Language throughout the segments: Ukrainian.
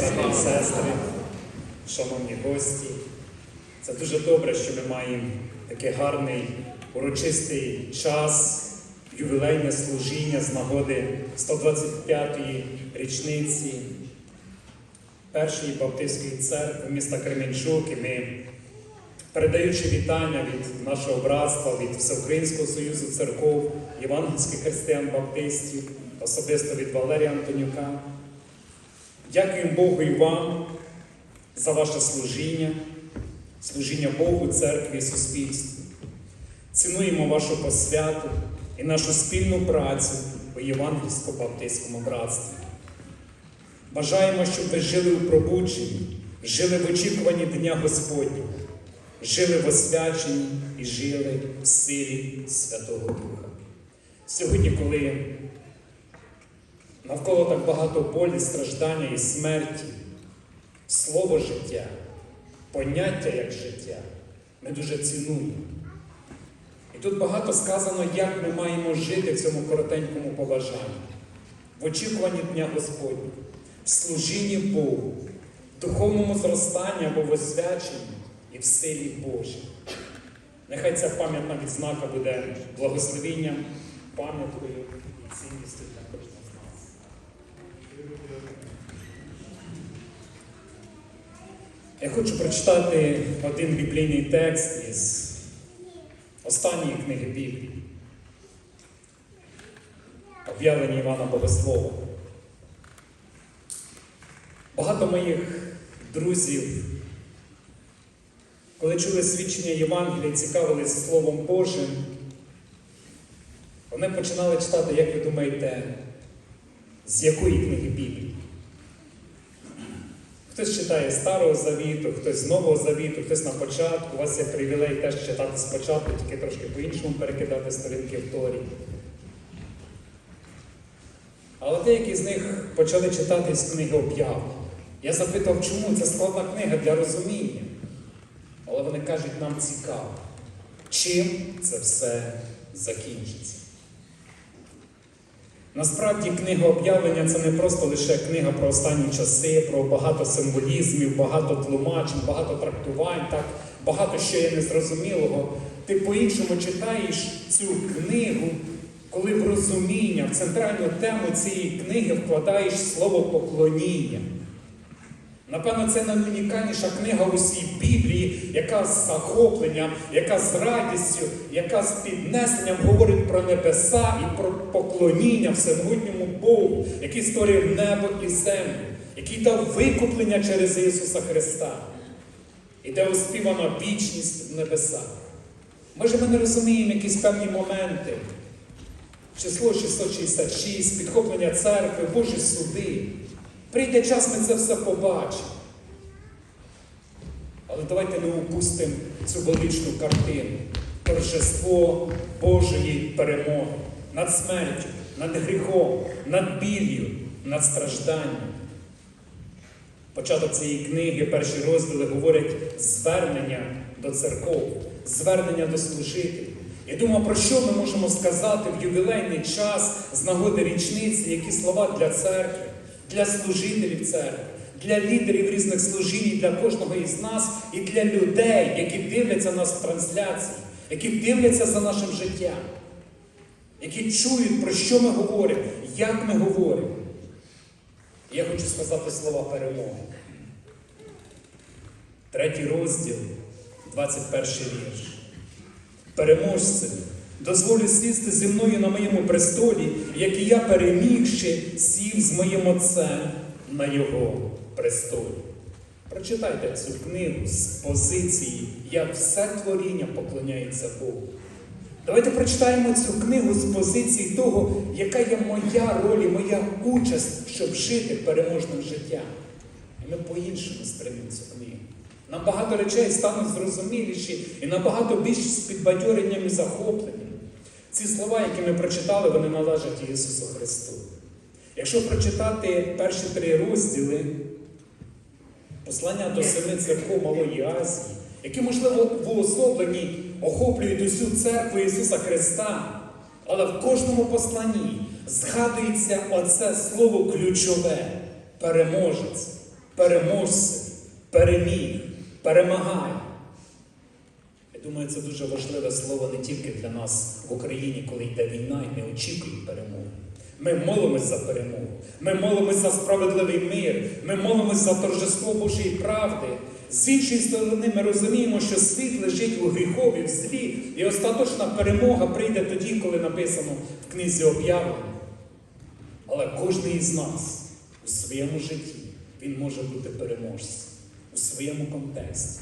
брати і сестри, шановні гості. Це дуже добре, що ми маємо такий гарний урочистий час, ювілейне служіння з нагоди 125-ї річниці Першої Баптистської церкви міста Кременчук. І ми, передаючи вітання від нашого братства, від Всеукраїнського Союзу церков, євангельських християн-баптистів, особисто від Валерія Антонюка. Дякуємо Богу і вам за ваше служіння, служіння Богу, церкві і суспільству. Цінуємо вашу посвяту і нашу спільну працю у Євангельсько-Баптистському братстві. Бажаємо, щоб ви жили у пробудженні, жили в очікуванні Дня Господнього, жили в освяченні і жили в силі Святого Духа. Сьогодні, коли навколо так багато болі, страждання і смерті, слово життя, поняття як життя, ми дуже цінуємо. І тут багато сказано, як ми маємо жити в цьому коротенькому побажанні, в очікуванні Дня Господнього, в служінні Богу, в духовному зростанні або в і в силі Божій. Нехай ця пам'ятна відзнака буде благословенням, пам'яткою і цінністю нас. Я хочу прочитати один біблійний текст із останньої книги Біблії. Об'явлення Івана Богослова. Багато моїх друзів, коли чули свідчення Євангелія, цікавилися Словом Божим, вони починали читати, як ви думаєте, з якої книги Біблії? Хтось читає Старого Завіту, хтось з Нового Завіту, хтось на початку. У вас є привілей теж читати спочатку, тільки трошки по-іншому перекидати сторінки в Торі. Але деякі з них почали читати з книги об'яв. Я запитав, чому це складна книга для розуміння. Але вони кажуть, нам цікаво, чим це все закінчиться. Насправді книга об'явлення це не просто лише книга про останні часи, про багато символізмів, багато тлумачень, багато трактувань, так, багато що є незрозумілого. Ти по-іншому читаєш цю книгу, коли в розуміння, в центральну тему цієї книги вкладаєш слово поклоніння. Напевно, це найунікальніша книга у всій Біблії, яка з захопленням, яка з радістю, яка з піднесенням говорить про небеса і про поклоніння всемогутньому Богу, який створив небо і землю, який дав викуплення через Ісуса Христа, і де оспівана вічність в небесах. Може, ми не розуміємо якісь певні моменти. Число 666, підхоплення церкви, Божі суди. Прийде час, ми це все побачимо. Але давайте не упустимо цю величну картину. Торжество Божої перемоги над смертю, над гріхом, над біллю, над стражданням. Початок цієї книги, перші розділи говорять звернення до церков, звернення до служителів. Я думаю, про що ми можемо сказати в ювілейний час з нагоди річниці, які слова для церкви, для служителів церкви, для лідерів різних служінь, для кожного із нас і для людей, які дивляться нас в трансляції, які дивляться за нашим життям, які чують, про що ми говоримо, як ми говоримо. Я хочу сказати слова перемоги. Третій розділ, 21 вірш. Переможцеві, дозволю сісти зі мною на моєму престолі, як і я перемігши, сів з моїм отцем на його престолі. Прочитайте цю книгу з позиції, як все творіння поклоняється Богу. Давайте прочитаємо цю книгу з позиції того, яка є моя роль і моя участь, щоб жити переможним життям. І ми по-іншому сприймемо цю книгу. Нам багато речей стануть зрозуміліші і набагато більш з підбадьоренням і захопленням. Ці слова, які ми прочитали, вони належать Ісусу Христу. Якщо прочитати перші три розділи послання до семи церков Малої Азії, які, можливо, в уособленні охоплюють усю церкву Ісуса Христа, але в кожному посланні згадується оце слово ключове переможець, переможцем, переміг, перемагає. Думаю, це дуже важливе слово не тільки для нас в Україні, коли йде війна і ми очікуємо перемоги. Ми молимось за перемогу, ми молимось за справедливий мир, ми молимось за торжество Божої правди. З іншої сторони, ми розуміємо, що світ лежить у гріхові, в злі, і остаточна перемога прийде тоді, коли написано в книзі об'явлення. Але кожен із нас у своєму житті він може бути переможцем у своєму контексті,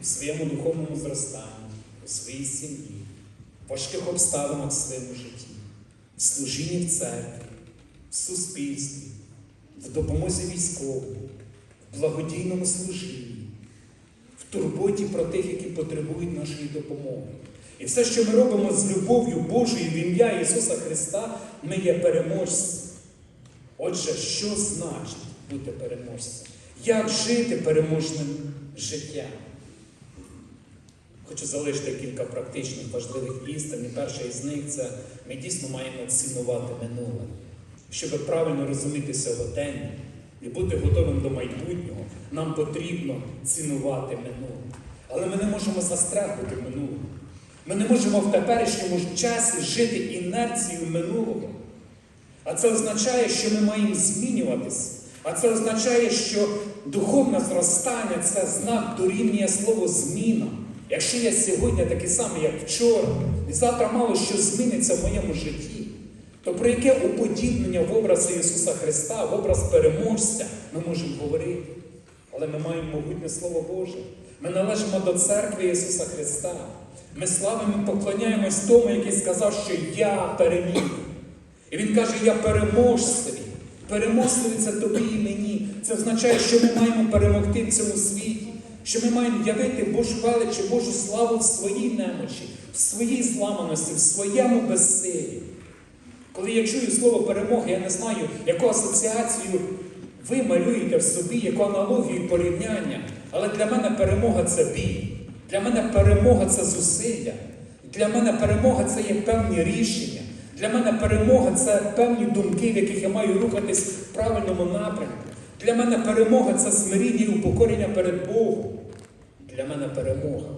у своєму духовному зростанні, у своїй сім'ї, в важких обставинах в своєму житті, в служінні в церкві, в суспільстві, в допомозі військовим, в благодійному служінні, в турботі про тих, які потребують нашої допомоги. І все, що ми робимо з любов'ю Божою в ім'я Ісуса Христа, ми є переможцем. Отже, що значить бути переможцем? Як жити переможним життям? Хочу залишити кілька практичних важливих істин. І перша із них це ми дійсно маємо цінувати минуле. Щоб правильно розуміти сьогодення і бути готовим до майбутнього, нам потрібно цінувати минуле. Але ми не можемо застрягнути в минулому. Ми не можемо в теперішньому часі жити інерцією минулого. А це означає, що ми маємо змінюватися. А це означає, що духовне зростання це знак дорівнює слово зміна. Якщо я сьогодні такий самий, як вчора, і завтра мало що зміниться в моєму житті, то про яке уподібнення в образ Ісуса Христа, в образ переможця ми можемо говорити? Але ми маємо могутнє Слово Боже. Ми належимо до церкви Ісуса Христа. Ми славимо поклоняємось тому, який сказав, що я переміг. І він каже, я переможцеві. Переможцеві це тобі і мені. Це означає, що ми маємо перемогти в цьому світі, що ми маємо явити Божу велич Божу славу в своїй немочі, в своїй зламаності, в своєму безсилі. Коли я чую слово перемога, я не знаю, яку асоціацію ви малюєте в собі, яку аналогію порівняння. Але для мене перемога це бій. Для мене перемога це зусилля. Для мене перемога це є певні рішення. Для мене перемога це певні думки, в яких я маю рухатись в правильному напрямку. Для мене перемога це смиріння і упокорення перед Богом. Для мене перемога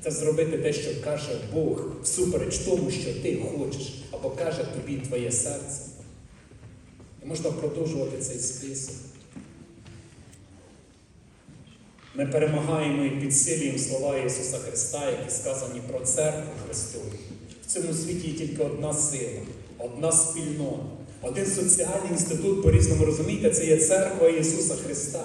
це зробити те, що каже Бог, всупереч тому, що ти хочеш, або каже тобі твоє серце. І можна продовжувати цей список. Ми перемагаємо і підсилюємо слова Ісуса Христа, які сказані про церкву Христову. В цьому світі є тільки одна сила, одна спільнота, один соціальний інститут, по-різному розумієте, це є церква Ісуса Христа.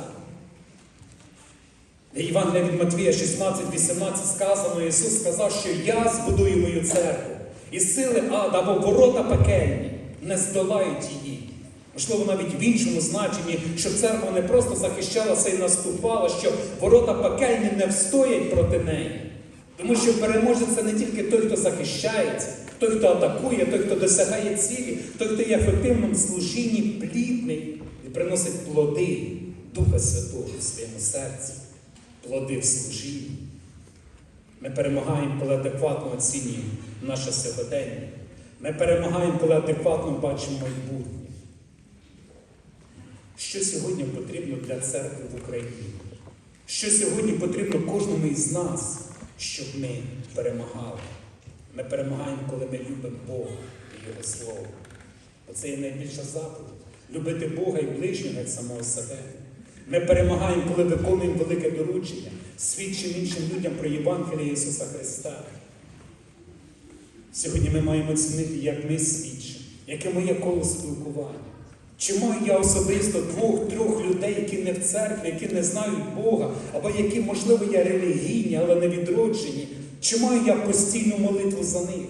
В Євангелія від Матвія 16-18 сказано, Ісус сказав, що я збудую мою церкву. І сили ада або ворота пекельні не здолають її. Можливо, навіть в іншому значенні, щоб церква не просто захищалася і наступала, що ворота пекельні не встоять проти неї. Тому що переможець це не тільки той, хто захищається, той, хто атакує, той, хто досягає цілі, той, хто є ефективним в служінні, плідний і приносить плоди Духа Святого в своєму серці, плоди в служінні. Ми перемагаємо, коли адекватно оцінюємо наше сьогодення. Ми перемагаємо, коли адекватно бачимо майбутнє. Що сьогодні потрібно для церкви в Україні? Що сьогодні потрібно кожному із нас, щоб ми перемагали? Ми перемагаємо, коли ми любимо Бога і Його Слово. Оце є найбільша заповідь. Любити Бога і ближнього як самого себе. Ми перемагаємо, коли виконуємо велике доручення, свідчимо іншим людям про Євангеліє Ісуса Христа. Сьогодні ми маємо оцінити, як ми свідчимо, яке моє коло спілкування. Чи маю я особисто двох-трьох людей, які не в церкві, які не знають Бога, або які, можливо, є релігійні, але не відроджені? Чи маю я постійну молитву за них?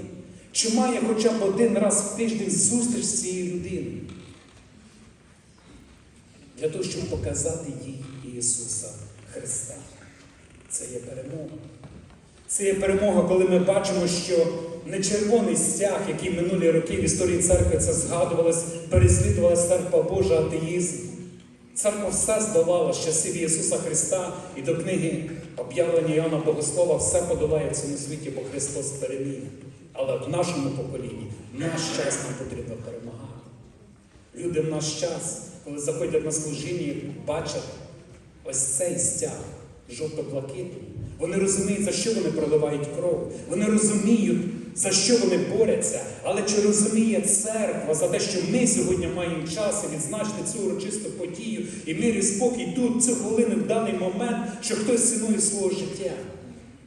Чи маю я хоча б один раз в тиждень зустріч з цією людиною? Для того, щоб показати їй Ісуса Христа. Це є перемога. Це є перемога, коли ми бачимо, що не червоний стяг, який минулі роки в історії церкви це згадувалось, переслідувала церква Божа атеїзм. Церква все здолала з часів Ісуса Христа і до книги об'явлення Іоанна Богослова все подолає в цьому світі, бо Христос переміг. Але в нашому поколінні наш час нам потрібно перемагати. Люди в наш час коли заходять на служіння, бачать ось цей стяг жовто-блакитний. Вони розуміють, за що вони проливають кров. Вони розуміють, за що вони борються. Але чи розуміє церква за те, що ми сьогодні маємо час і відзначити цю урочисту подію і мир і спокій тут, цю хвилину, в даний момент, що хтось цінує свого життя.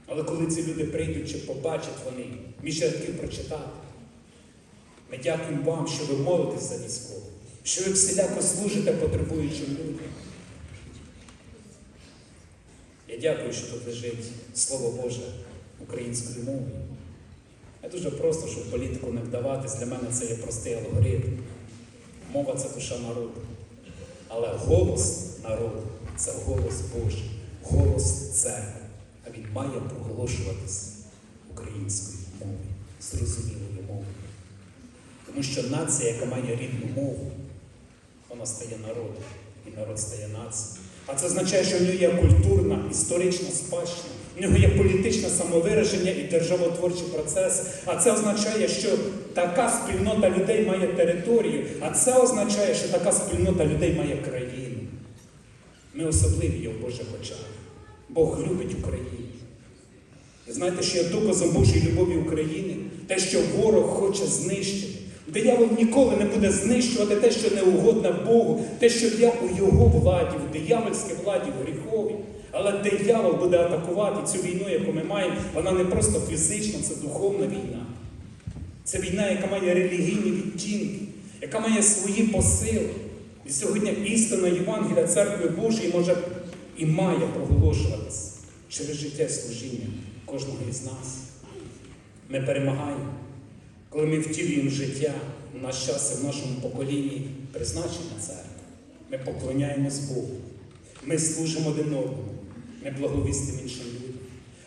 Але коли ці люди прийдуть чи побачать вони, між рядків прочитати. Ми дякуємо вам, що ви молитесь за військових, що ви всіляко служите потребуючим людям. Я дякую, що тут лежить Слово Боже українською мовою. Я дуже просто, щоб політику не вдаватись, для мене це є простий алгоритм. Мова це душа народу. Але голос народу це голос Божий, голос церкви. А він має проголошуватись українською мовою, зрозумілою мовою. Тому що нація, яка має рідну мову, вона стає народом, і народ стає нацією. А це означає, що в нього є культурна, історична спадщина, в нього є політичне самовираження і державотворчі процеси. А це означає, що така спільнота людей має територію, а це означає, що така спільнота людей має країну. Ми особливі є в Божих очах. Бог любить Україну. І знаєте, що є доказом Божої любові України? Те, що ворог хоче знищити. Диявол ніколи не буде знищувати те, що не угодне Богу, те, що є у його владі, в диявольській владі, в гріховій. Але диявол буде атакувати цю війну, яку ми маємо. Вона не просто фізична, це духовна війна. Це війна, яка має релігійні відтінки, яка має свої посили. І сьогодні істина Євангелія Церкви Божої може і має проголошуватися через життя служіння кожного із нас. Ми перемагаємо, коли ми втілюємо життя в наш і в нашому поколінні призначення церкви. Ми поклоняємось Богу. Ми служимо один одному. Ми благовістимо іншим людям.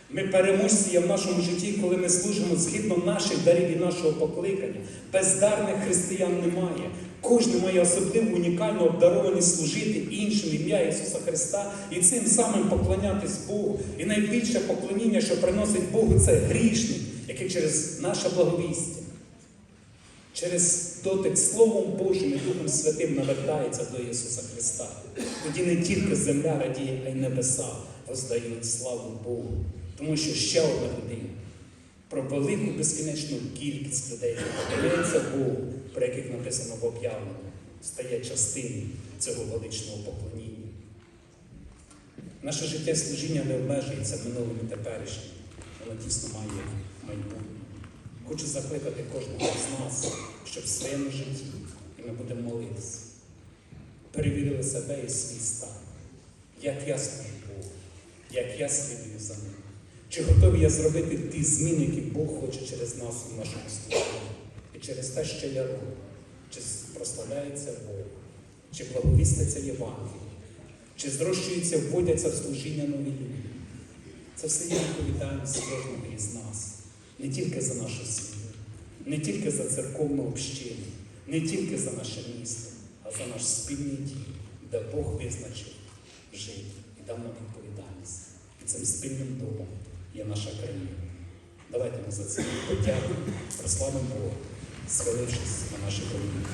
Ми переможці є в нашому житті, коли ми служимо згідно наших дарів і нашого покликання. Бездарних християн немає. Кожен має особливу унікальну обдарованість служити іншим ім'я Ісуса Христа і цим самим поклонятись Богу. І найбільше поклоніння, що приносить Богу, це грішник, який через наше благовістя, через дотик Словом Божим і Духом Святим навертається до Ісуса Христа. Тоді не тільки земля радіє, а й небеса воздають славу Богу. Тому що ще одна людина про велику безкінечну кількість людей, які поклоняються Богу, про яких написано в об'явленні, стає частиною цього величного поклоніння. Наше життя служіння не обмежується минулим і теперішнім, воно дійсно має майбутнє. Хочу закликати кожного з нас, щоб в своєму житті, і ми будемо молитися, перевірили себе і свій стан, як я служу Богу, як я слідую за ним. Чи готовий я зробити ті зміни, які Бог хоче через нас у нашому служінні? І через те, що я роблю, чи прославляється Бог, чи благовіститься Євангеліє, чи зрощується, вводяться в служіння нові люди. Це все є відповідальність кожного із нас. Не тільки за нашу сім'ю, не тільки за церковну общину, не тільки за наше місто, а за наш спільний дім, де Бог визначив жити і дав нам відповідальність. І цим спільним домом є наша країна. Давайте ми за це подякуємо, прославимо Бога, схилившись на наші коліна.